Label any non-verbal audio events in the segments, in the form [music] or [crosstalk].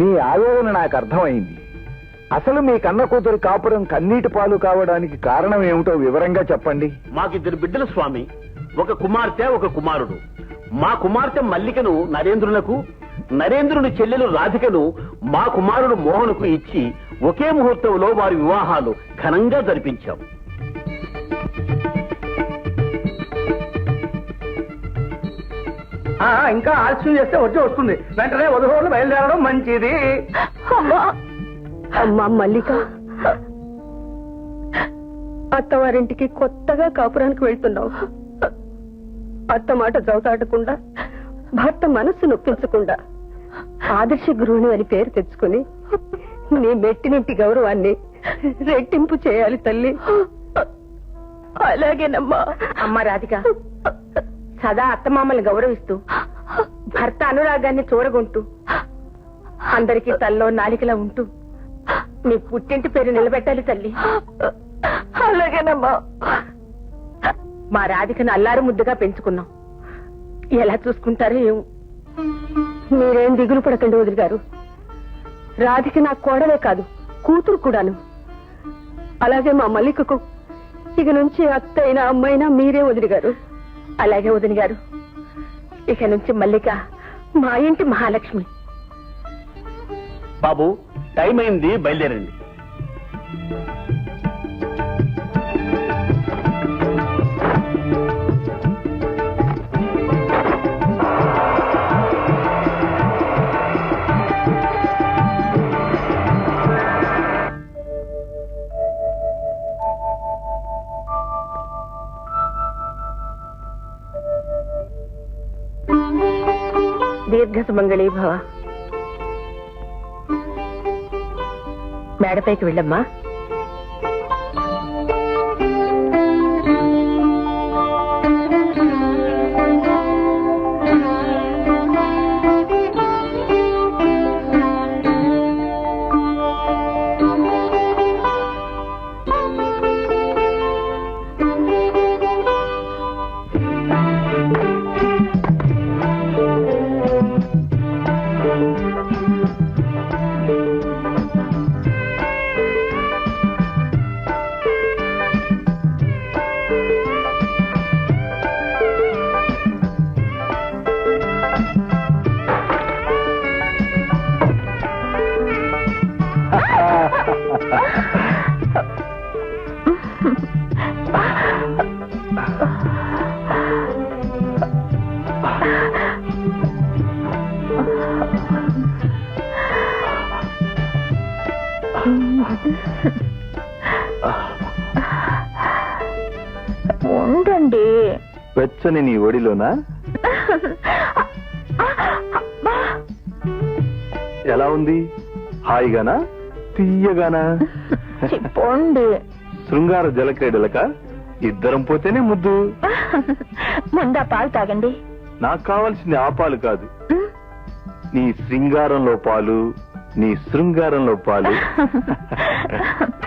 మీ ఆవేదన నాకు అర్థమైంది. అసలు మీ కన్న కూతురు కాపురం కన్నీటి పాలు కావడానికి కారణం ఏమిటో వివరంగా చెప్పండి. మాకిద్దరు బిడ్డల స్వామి. ఒక కుమార్తె ఒక కుమారుడు. మా కుమార్తె మల్లికను నరేంద్రులకు నరేంద్రుని చెల్లెలు రాధికను మా కుమారుడు మోహనుకు ఇచ్చి ఒకే ముహూర్తంలో వారి వివాహాలు ఘనంగా జరిపించాం. ఇంకా ఆలస్యం చేస్తే వచ్చి వస్తుంది. వెంటనే వధువులు బయలుదేరడం మంచిది. అమ్మా. మల్లిక. అత్తవారింటికి కొత్తగా కాపురానికి వెళ్తున్నావు. అత్త మాట జవతాడకుండా భర్త మనస్సు నొప్పించకుండా ఆదర్శ గృహిణి అని పేరు తెచ్చుకుని నీ మెట్టినింటి గౌరవాన్ని రెట్టింపు చేయాలి తల్లి. అలాగేనమ్మా. అమ్మ రాధిక. సదా అత్తమామల్ని గౌరవిస్తూ భర్త అనురాగాన్ని చూరగొంటూ అందరికీ తల్లో నాలికలా ఉంటూ నీ పుట్టింటి పేరు నిలబెట్టాలి తల్లి. అలాగేనమ్మా. మా రాధికను అల్లారు ముద్దుగా పెంచుకున్నాం. ఎలా చూసుకుంటారో ఏమో. మీరేం దిగులు పడకండి వదిలి గారు. రాధిక నా కోడలే కాదు కూతురు కూడాను. అలాగే మా మల్లికకు ఇక నుంచి అత్త అయినా అమ్మైనా మీరే వదిలి గారు. అలాగే వదిన గారు. ఇక నుంచి మల్లిక మా ఇంటి మహాలక్ష్మి. బాబు టైం అయింది బయలుదేరండి. సుమంగళి భవ. మేడపైకి వెళ్ళమ్మా. వెచ్చని నీ ఒడిలోనా? ఎలా ఉంది? హాయిగానా? తీయగానా? చెప్పండి. శృంగార జలక్రీడలక? ఇద్దరం పోతేనే ముద్దు. ముందా పాలు తాగండి. నాకు కావాల్సింది ఆ పాలు కాదు. నీ శృంగారంలో పాలు నీ శృంగారంలో పాలు. [laughs]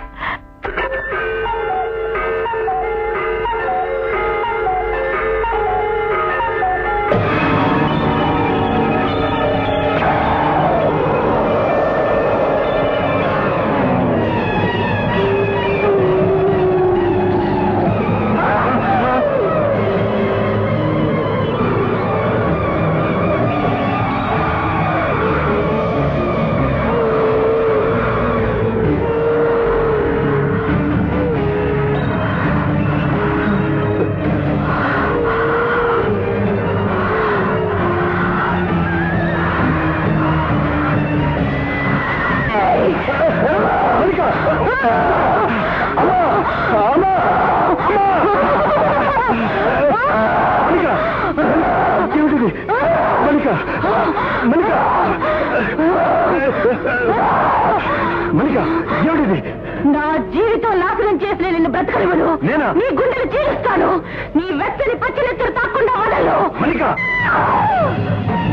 ఏమిటిది? నా జీవితం నాశనం చేసిన నిన్ను బ్రతకనివ్వను. నేనా? నీ గుండెలు చీలుస్తాను. నీ వెచ్చని పచ్చినెత్తులు తాకుండా వదలు మల్లిక!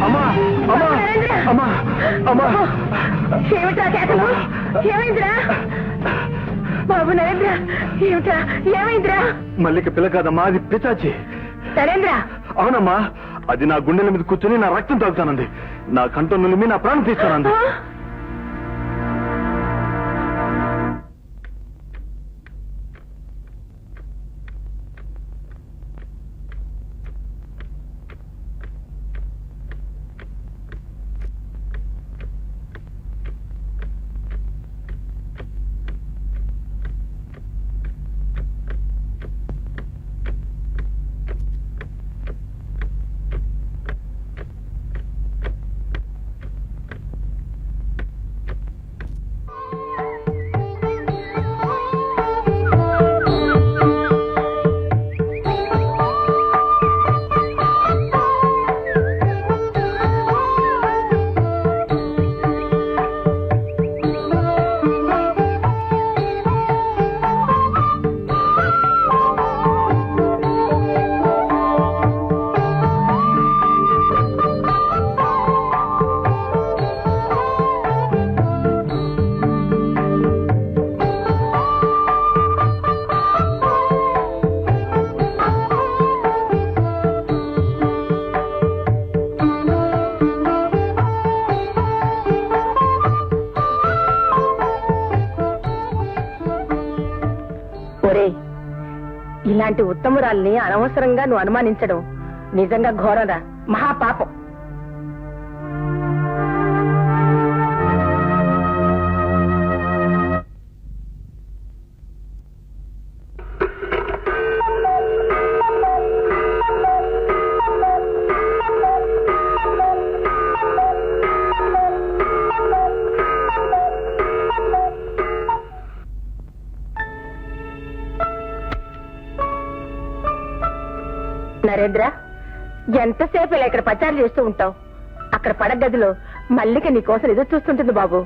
అమ్మా అమ్మా అమ్మా అమ్మా! ఏమిటా కేకలు? ఏమైందిరా? బాబు నరేంద్ర ఏమిటా ఏమైందిరా? మల్లిక పిల్ల కాదమ్మా అది పిచాచి నరేంద్ర! అవునమ్మా అది నా గుండెల మీద కూర్చొని నా రక్తం తాగుతానంది. నా కంఠం నులిమి నా ప్రాణం తీస్తానంది. ఒరేయ్ ఇలాంటి ఉత్తమురాల్ని అనవసరంగా నువ్వు అనుమానించడం నిజంగా ఘోరరా. మహాపాపం. నరేంద్ర ఎంతసేపు ఇలా ఇక్కడ పచారు చేస్తూ ఉంటావు? అక్కడ పడగదిలో మల్లిక నీకోసం ఎదురు చూస్తుంటుంది బాబు.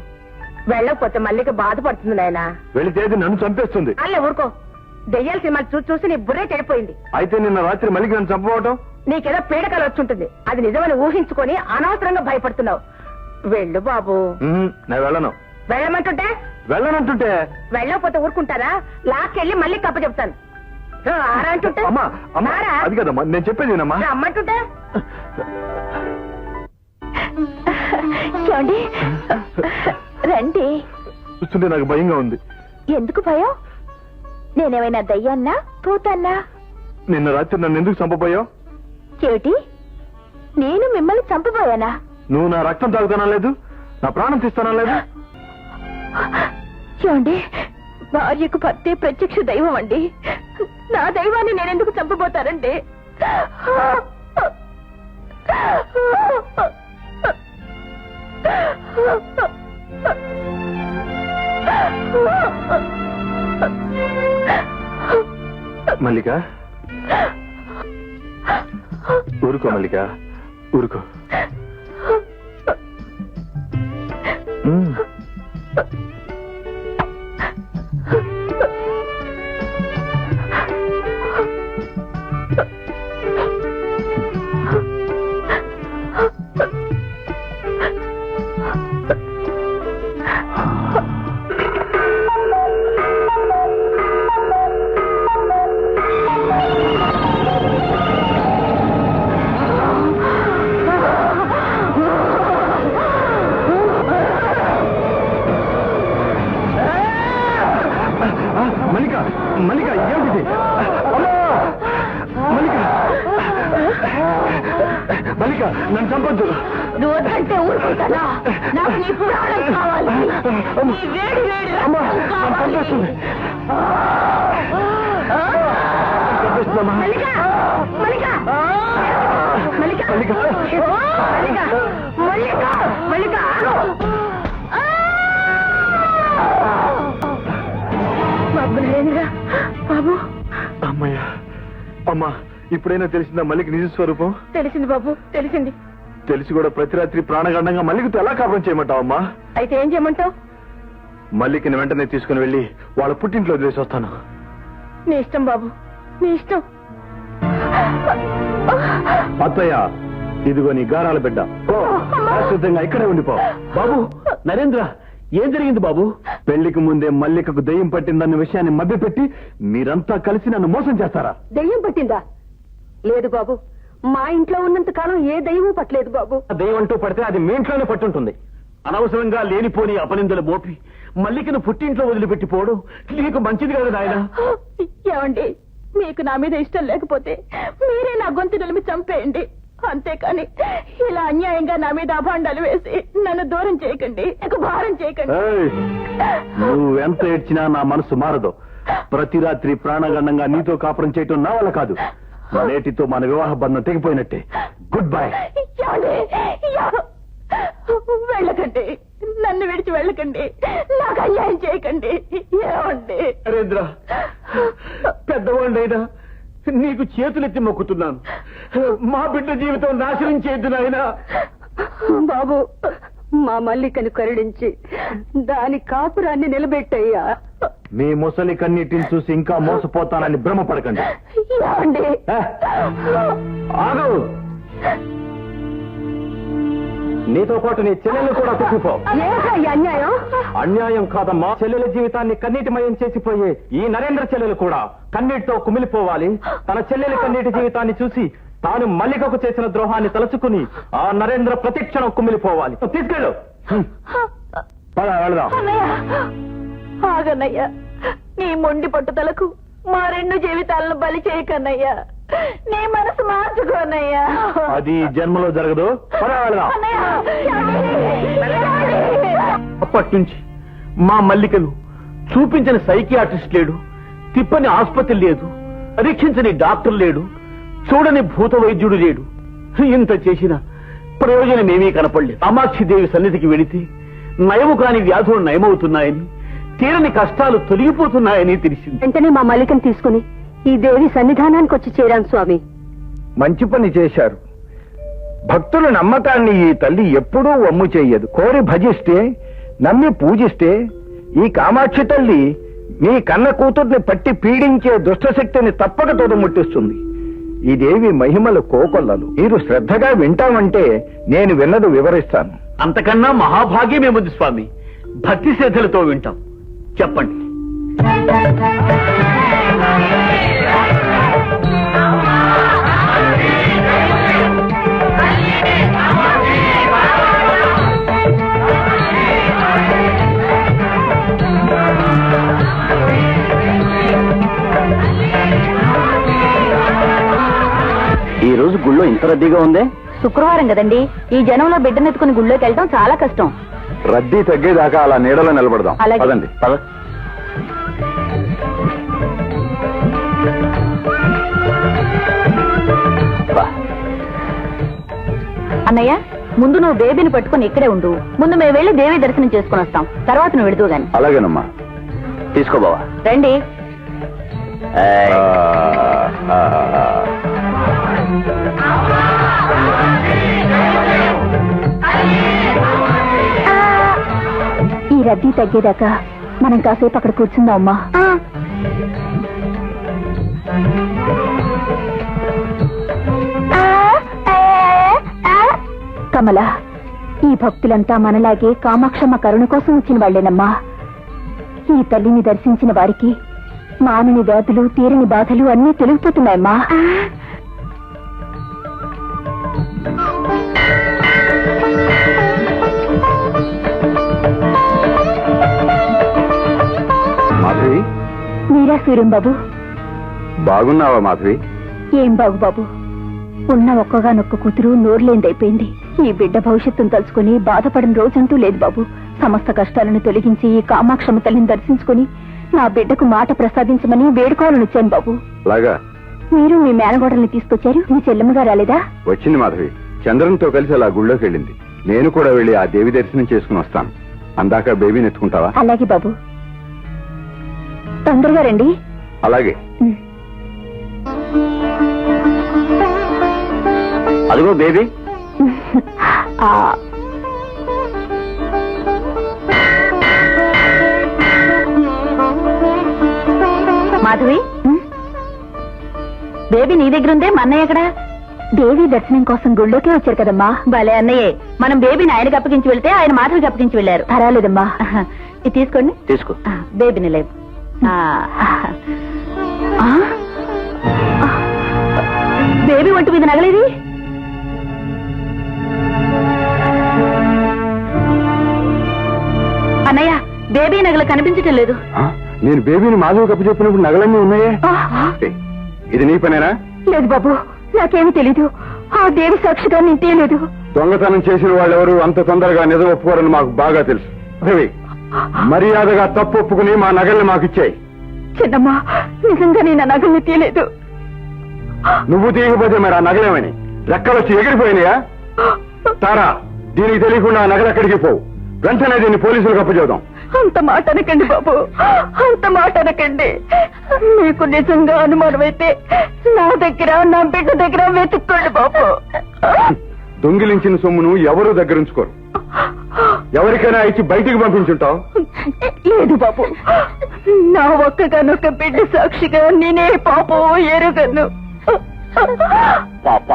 వెళ్ళకపోతే మల్లిక బాధపడుతుంది నాయన. వెళితే అది నన్ను చంపేస్తుంది. అల్లే ఊరుకో. దెయ్యాల సినిమాలు చూసి చూసి నీ బుర్రే చెడిపోయింది. అయితే నిన్న రాత్రి మళ్ళీ నన్ను చంపవటం నీకేదో పీడకలు వచ్చుంటుంది. అది నిజమని ఊహించుకొని అనవసరంగా భయపడుతున్నావు. వెళ్ళు బాబు. నేను వెళ్ళను. వెళ్ళమంటుంటే? వెళ్ళనంటుంటే? వెళ్ళకపోతే ఊరుకుంటారా? లాక్కెళ్ళి మళ్ళీ కప్ప చెప్తాను అమ్మా అమ్మా రారా? అది కదమ్మా నేను చెప్పేది వినమ్మా. చూడండి. రండి. చూస్తుంటే నాకు భయంగా ఉంది. ఎందుకు భయం? నేనేమైనా దయ్యాన్నా పూతన్నా నిన్న రాత్రి నన్ను ఎందుకు చంపబోయావు చెవిటి నేను మిమ్మల్ని చంపబోయానా? నువ్వు నా రక్తం తాగుతానా లేదు? నా ప్రాణం తీస్తానా లేదు? చూడండి. భార్యకు భర్తే ప్రత్యక్ష దైవం అండి. నా దైవాన్ని నేనెందుకు చంపబోతారండి? మల్లిక ఊరుకో మల్లిక ఊరుకో. వేడి వేడి అమ్మా రక్తం నన్ను కావాలి చంపేస్తుంది. చంపేస్తుందమ్మా మల్లిక మల్లిక. మల్లిక. మల్లిక. మల్లిక. మల్లిక మల్లిక. బాబు నరేంద్ర బాబు. అమ్మయ్య అమ్మా ఇప్పుడైనా తెలిసిందా మల్లిక నిజ స్వరూపం? తెలిసింది బాబు తెలిసింది. తెలిసి కూడా ప్రతి రాత్రి ప్రాణగండంగా మల్లికతో ఎలా కాపురం చేయమంటావమ్మా? అయితే ఏం చేయమంటావు? మల్లికని వెంటనే తీసుకుని వెళ్ళి వాళ్ళ పుట్టింట్లో వదిలేసి వస్తాను. నీ ఇష్టం బాబు నీ ఇష్టం. అత్తయ్య ఇదిగో నీ గారాల బిడ్డ. శాశ్వతంగా ఇక్కడే ఉండిపో. బాబు నరేంద్ర ఏం జరిగింది బాబు? పెళ్ళికి ముందే మల్లికకు దెయ్యం పట్టిందన్న విషయాన్ని మభ్యపెట్టి మీరంతా కలిసి నన్ను మోసం చేస్తారా? దెయ్యం పట్టిందా? లేదు బాబు మా ఇంట్లో ఉన్నంత కాలం ఏ దయ్యమూ పట్టలేదు బాబు. దేవంటూ పడితే అది మీ ఇంట్లోనే పట్టుంటుంది. అనవసరంగా లేనిపోని అపనిందలు మోపి మల్లికను పుట్టింట్లో వదిలిపెట్టి పోవడం నీకు మంచిది కాదు నాయన. ఏమండి మీకు నా మీద ఇష్టం లేకపోతే మీరే నా గొంతు నిలిమి చంపేయండి. అంతేకాని ఇలా అన్యాయంగా నా మీద అభాండాలు వేసి నన్ను దూరం చేయకండి నాకు భారం చేయకండి. ఏయ్, నువ్వు ఎంత ఏడ్చినా నా మనసు మారదు. ప్రతి రాత్రి ప్రాణగండంగా నీతో కాపురం చేయటం నా వల్ల కాదు. నేటితో మన వివాహ బంధం తెగిపోయినట్టే. గుడ్ బై ఏమండి? ఎవ- వెళ్ళకండి. నన్ను విడిచి వెళ్ళకండి. నాకు అన్యాయం చేయకండి. ఏమండి? నరేంద్ర పెద్దవాళ్ళైనా నీకు చేతులెత్తి మొక్కుతున్నాను. మా బిడ్డ జీవితం నాశనం చేయొద్దు నాయనా. బాబు మా మల్లికను కరుణించి దాని కాపురాన్ని నిలబెట్టయ్యా. మీ ముసలి కన్నీటిని చూసి ఇంకా మోసపోతానని భ్రమపడకండి. ఆగు. నీతో పాటు నీ చెల్లెలు కూడా ఈ అన్యాయం? అన్యాయం కాదమ్మా. చెల్లెల జీవితాన్ని కన్నీటిమయం చేసిపోయే ఈ నరేంద్ర చెల్లెలు కూడా కన్నీటితో కుమిలిపోవాలి. తన చెల్లెలి కన్నీటి జీవితాన్ని చూసి తాను మల్లికకు చేసిన ద్రోహాన్ని తలుచుకుని ఆ నరేంద్ర ప్రతిక్షణం కుమిలిపోవాలి. తీసుకెళ్ళు. పద వెళదాం. నీ మొండి పట్టుదలకు మా రెండు జీవితాలను బలి చేయకన్నయ్యా. నీ మనసు మార్చుకోనయ్యా. అది జన్మలో జరగదు? అప్పటి నుంచి మా మల్లికను చూపించని సైకియాట్రిస్ట్ లేడు తిప్పని ఆసుపత్రి లేదు పరీక్షించని డాక్టర్ లేడు చూడని భూత వైద్యుడు లేడు. ఇంత చేసిన ప్రయోజనం ఏమీ కనపడలేదు. కామాక్షి దేవి సన్నిధికి వెళితే నయము కాని వ్యాధులు నయమవుతున్నాయని తీరని కష్టాలు తొలగిపోతున్నాయని తెలిసింది. వెంటనే మా మల్లికను తీసుకుని ఈ దేవి సన్నిధానానికి వచ్చి చేరాను స్వామి. మంచి పని చేశారు. భక్తుల నమ్మకాన్ని ఈ తల్లి ఎప్పుడూ వమ్ము చెయ్యదు కోరి భజిస్తే నమ్మి పూజిస్తే ఈ కామాక్షి తల్లి మీ కన్న కూతుర్ని పట్టి పీడించే దుష్టశక్తిని తప్పక తొదముట్టిస్తుంది ఈ దేవి మహిమలు కోకొల్లలు. మీరు శ్రద్ధగా వింటామంటే నేను విన్నది వివరిస్తాను. అంతకన్నా మహాభాగ్యమేముంది స్వామి? భక్తి శ్రద్ధలతో వింటాం. చెప్పండి. ఈ రోజు గుళ్ళో ఇంత రద్దీగా ఉందే? శుక్రవారం కదండి. ఈ జనంలో బిడ్డనెత్తుకుని గుళ్ళోకి వెళ్ళడం చాలా కష్టం. రద్దీ తగ్గేదాకా అలా నీడలో నిలబడదాం. అలాగే. పదండి పద. అన్నయ్య ముందు నువ్వు బేబీని పట్టుకుని ఇక్కడే ఉండు. ముందు మేము వెళ్ళి దేవి దర్శనం చేసుకుని వస్తాం. తర్వాత నువ్వు విడుతూ గాని. అలాగేనమ్మా. తీసుకో బావా. రండి. ఈ రద్దీ తగ్గేదాకా మనం కాసేపు అక్కడ కూర్చుందాం అమ్మా. కమల ఈ భక్తులంతా మనలాగే కామాక్షమ్మ కరుణ కోసం వచ్చిన వాళ్ళేనమ్మా ఈ తల్లిని దర్శించిన వారికి మానని వ్యాధులు తీరని బాధలు అన్నీ తొలగిపోతున్నాయమ్మా మాధవి? మీరా సూర్యం బాబు? బాగున్నావా మాధవి? ఏం బాబు బాబు? ఉన్న ఒక్కగానొక్క కూతురు నోరులేందైపోయింది. ఈ బిడ్డ భవిష్యత్తును తలుచుకుని బాధపడిన రోజంటూ లేదు బాబు. సమస్త కష్టాలను తొలగించి ఈ కామాక్షమ తల్లిని దర్శించుకుని నా బిడ్డకు మాట ప్రసాదించమని వేడుకోవాలని వచ్చాను బాబు. అలాగా? మీరు మీ మేనగోడల్ని తీసుకొచ్చారు? మీ చెల్లెమ్మగా రాలేదా? వచ్చింది మాధవి. చంద్రంతో కలిసి అలా గుళ్ళోకి వెళ్ళింది. నేను కూడా వెళ్ళి ఆ దేవి దర్శనం చేసుకుని వస్తాను. అందాక బేబీని ఎత్తుకుంటావా అలాగే బాబు. తొందరగా రండి. అలాగే. అదిగో బేబీ. మాధవి. బేబీ నీ దగ్గర ఉందే మా అన్నయ్య ఎక్కడా? దేవి దర్శనం కోసం గుళ్ళోకే వచ్చారు కదమ్మా. భలే అన్నయ్యే. మనం బేబీని ఆయనకి అప్పగించి వెళ్తే ఆయన మాధవికి అప్పగించి వెళ్ళారు. పర్వాలేదమ్మా. ఇది తీసుకోండి. తీసుకో. ఆ, బేబీని లేవు ఆ, ఆ? బేబీ ఒంటి మీద నగలేది? బేబీ నగలు కనిపించటం లేదు. నేను బేబీని మాధవి కప్పు చెప్పినప్పుడు నగలన్నీ ఉన్నాయే? ఇది నీ పనేనా? లేదు బాబు నాకేమీ తెలీదు. ఆ దేవి సాక్షిగా నేను తీయలేదు దొంగతనం చేసిన వాళ్ళెవరు అంత తొందరగా నిజం ఒప్పుకోరని మాకు బాగా తెలుసు. రవి మర్యాదగా తప్పు ఒప్పుకుని మా నగల్ని మాకు ఇచ్చాయి చిన్నమ్మ నిజంగా నేను ఆ నగల్ని తీయలేదు నువ్వు తీయకపోతే మరి ఆ నగలేమని? రెక్కలొచ్చి ఎగిరిపోయినాయా? తారా దీనికి తెలియకుండా ఆ నగలు ఎక్కడికి పోవు. వెంటనే దీన్ని పోలీసులకు అప్పచెబుదాం. అంత మాట అనకండి బాబు. అంత మాట అనకండి. మీకు నిజంగా అనుమానం అయితే నా దగ్గర నా బిడ్డ దగ్గర వెతుక్కోండి బాబు. దొంగిలించిన సొమ్మును ఎవరూ దగ్గరుంచుకోరు ఎవరికైనా ఇచ్చి బయటికి పంపించుంటావు? లేదు బాబు. నా ఒక్కగానొక్క బిడ్డ సాక్షిగా నేనే పాపం ఎరుగను. పాప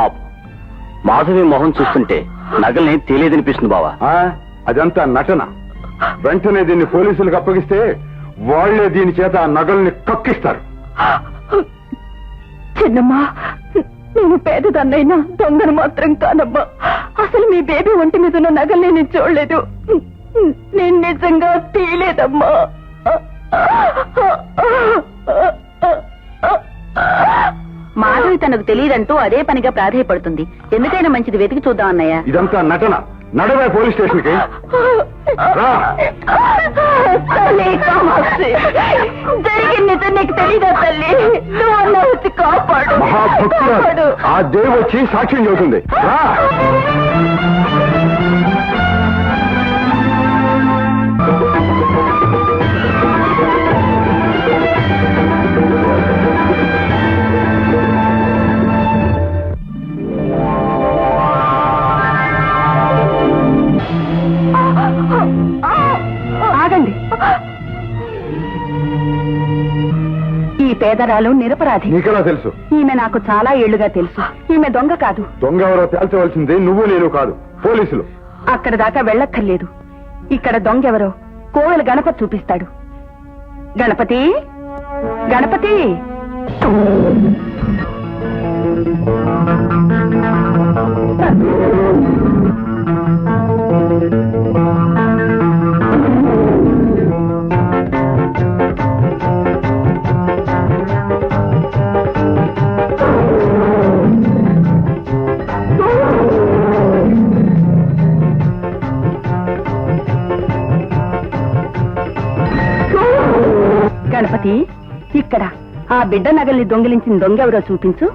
మాధవి మొహం చూస్తుంటే నగల్ని తెలియదనిపిస్తుంది బావా. ఆ, అదంతా నటన. వెంటనే దీన్ని పోలీసులకు అప్పగిస్తే వాళ్ళే దీని చేత ఆ నగల్ని కక్కిస్తారు. చిన్నమ్మా నేను పేదదన్నైనా దొంగను మాత్రం కానమ్మా అసలు మీ బేబీ ఒంటి మీద ఉన్న నగలు నేను చూడలేదు. నేను నిజంగా తీయలేదమ్మా. తనకు తెలియదంటూ అదే పనిగా ప్రాధాయపడుతుంది. ఎందుకైనా మంచిది వెతికి చూద్దాం అన్నయ్య. ఇదంతా నటన. నడవే పోలీస్ స్టేషన్కి జరిగింది నీకు తెలీదా తల్లి? నువ్వు అన్న వచ్చి కాపాడు. మహాభక్తురాలు ఆ దేవి వచ్చి సాక్ష్యం చెబుతుంది. రా. పేదరాలు నిరపరాధి. నీకెలా తెలుసు? ఈమె నాకు చాలా ఏళ్ళుగా తెలుసు. ఈమె దొంగ కాదు. దొంగ ఎవరో తేల్చవలసింది నువ్వు నేను కాదు. పోలీసులు. అక్కడ దాకా వెళ్ళక్కర్లేదు. ఇక్కడ దొంగ ఎవరో కోవెల గణపతి చూపిస్తాడు. గణపతి? గణపతి? బిడ్డ నగల్ని దొంగిలించిన దొంగ ఎవరో చూపించు.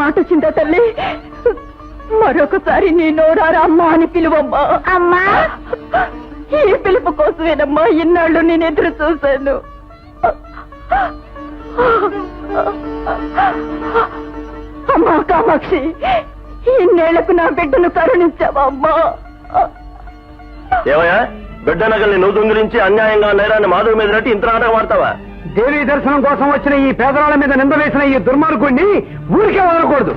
మాట వచ్చిందా తల్లి? మరొకసారి నీ నోరారా అమ్మా అని పిలువమ్మా. అమ్మా? ఈ పిలుపు కోసమేనమ్మా ఇన్నాళ్ళు నేను ఎదురు చూశాను. అమ్మా కామాక్షి ఇన్నేళ్ళకు నా బిడ్డను కరుణించావా అమ్మా? ఏమయ్యా? బిడ్డ నగల్ని నువ్వు దొంగిలించి అన్యాయంగా నేరాన్ని మాధవి మీద నటి ఇంత నాటకం ఆడతావా దేవి దర్శనం కోసం వచ్చిన ఈ పేదరాళ్ళ మీద నింద వేసిన ఈ దుర్మార్గుడిని ఊరికే వదలకూడదు.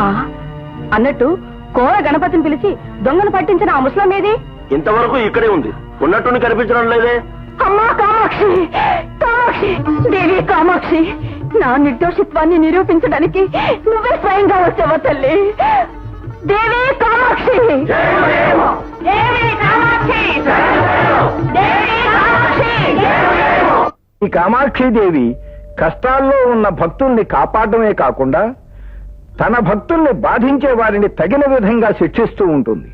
ఆ, అన్నట్టు కోర గణపతిని పిలిచి దొంగను పట్టించిన ఆ ముసలం ఏది? ఇంతవరకు ఇక్కడే ఉంది. ఉన్నట్టుండి కనిపించడం లేదే? అమ్మా కామాక్షి! కామాక్షి! దేవి కామాక్షి! నా నిర్దోషిత్వాన్ని నిరూపించడానికి నువ్వే స్వయంగా వచ్చావా తల్లి? దేవి కామాక్షి! ఈ కామాక్షిదేవి కష్టాల్లో ఉన్న భక్తుల్ని కాపాడమే కాకుండా తన భక్తుల్ని బాధించే వారిని తగిన విధంగా శిక్షిస్తూ ఉంటుంది.